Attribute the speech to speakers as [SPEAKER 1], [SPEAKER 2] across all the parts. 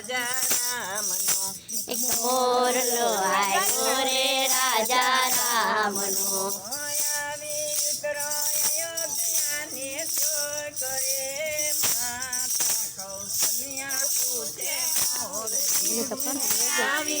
[SPEAKER 1] રાજા રામનો
[SPEAKER 2] એક મોરલો આવ્યો રે રાજા રામનો
[SPEAKER 1] આવી ઉતરો અયોધ્યાને જોઈ કરે માતા કૌશલ્યા પૂછે આવી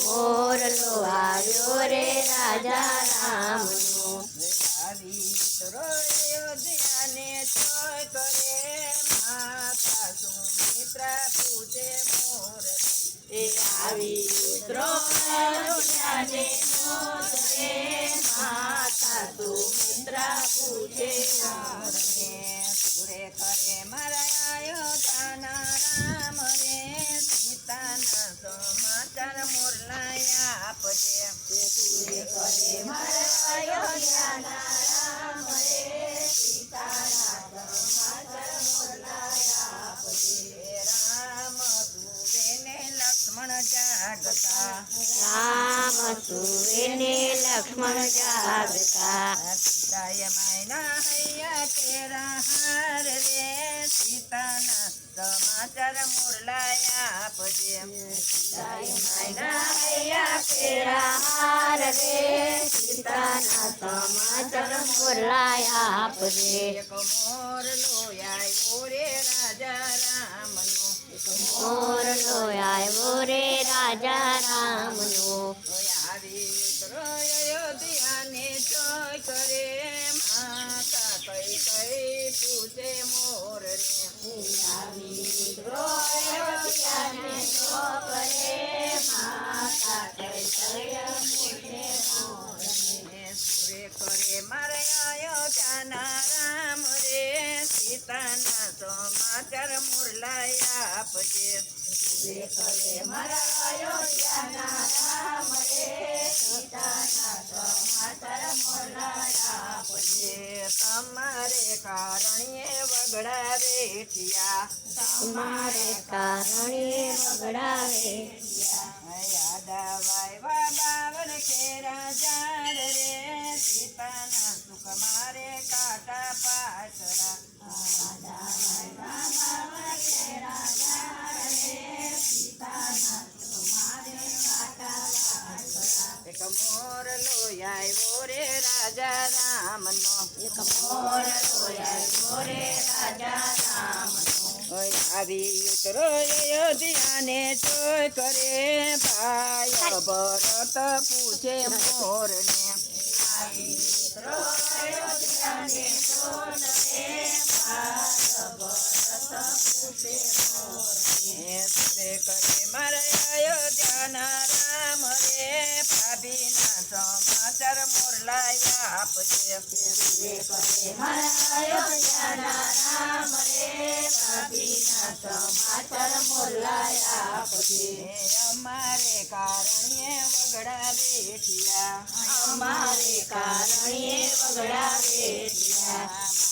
[SPEAKER 2] મોરલો આવ્યો રે રાજા
[SPEAKER 1] ઉતરો અયોધ્યાને જોઈ કરે માતા સુમિત્રા પૂજે મોર એ આવી જોઈ કરે માતા સુમિત્રા પૂજે મોર સુરે કરે મારા અયોધ્યાના રામ રે સીતાના સમાચાર મોરલાયા આપજે. સુરે કરે મારા અયોધ્યાના રામ રે સીતાના લક્ષ્મણ જાગતા સીતાએ માયના હૈયા તેરા હાર રે સીતાના સમાચાર મોરલાયા આપજે સીતાએ માયના હૈયા
[SPEAKER 2] તેરા હાર રે સીતાના સમાચાર બોલાયા આપજે
[SPEAKER 1] એક મોર લોયાયો રે રાજા રામનો
[SPEAKER 2] મોરલો આવ્યો રે રાજા રામનો
[SPEAKER 1] કરે માતા કઈ કઈ પૂજે મોર જો કરે માતા કઈ કઈ પૂજે સમાચાર મુરલાયા આપજે. સુરે કરે મારા અયોધ્યાના રામ રે સીતાના સમાચાર મોરલાયા આપજે. તમારે કારણીએ વગડા વેઠિયા
[SPEAKER 2] તમારે કારણે બગડાવે
[SPEAKER 1] યાદા વાયવા બાવન ખેરા ઝાડ રે સીતાના એક મોર લોયાયો રે રાજા રામનો. એક મોર લોયાયો રે રાજા રામનો. આવી ઉતરો અયોધ્યાને જોઈ કરે ભાઈ. ભરત પૂછે મોરને. આવી ઉતરો અયોધ્યાને જોઈ કરે ભાઈ. ભરત પૂછે સુરે કરે મારા અયોધ્યાના રામ રે ભાભીના સમાચાર મોરલાયા આપજે સુરે કરે મારા અયોધ્યાના રામ રે ભાભીના સમાચાર મોરલાયા આપજે અમારે કારણે વગડા બેઠિયા અમારે કારણે વગડા બેઠિયા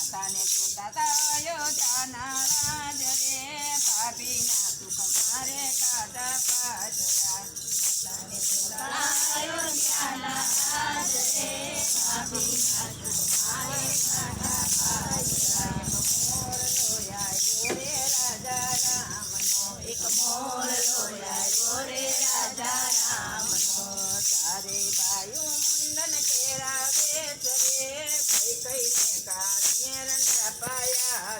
[SPEAKER 1] માતાને તા અયોધ્યાના રાજ રે ભાભીના સુખ મારે કાઢા પાછરા માતાને જોતા અયોધ્યાના રાજ રે આવ્યા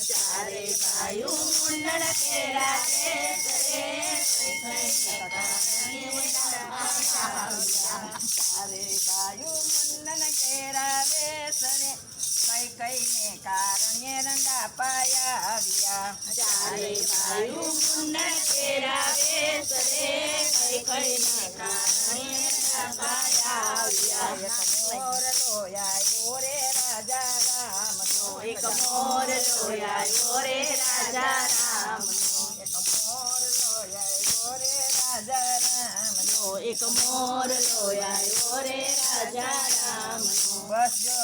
[SPEAKER 1] ચારે ગાયું મુંડણ કેરા ચારે ગાયું મુંડણ કેરા વેસરે કઈ કઈ ને કારણે રંગા પાયા આવ્યા
[SPEAKER 2] ચારે ગાયું મુંડણ કેરા વેસરે કઈ કઈ ને કારણે રંગા પાયા આવ્યા
[SPEAKER 1] મોર લોયા ઓરે રાજા
[SPEAKER 2] એક મોર લોયાયો રે રાજા રામ
[SPEAKER 1] એક મોર લોયાયો રે રાજા
[SPEAKER 2] રામ
[SPEAKER 1] બસ જો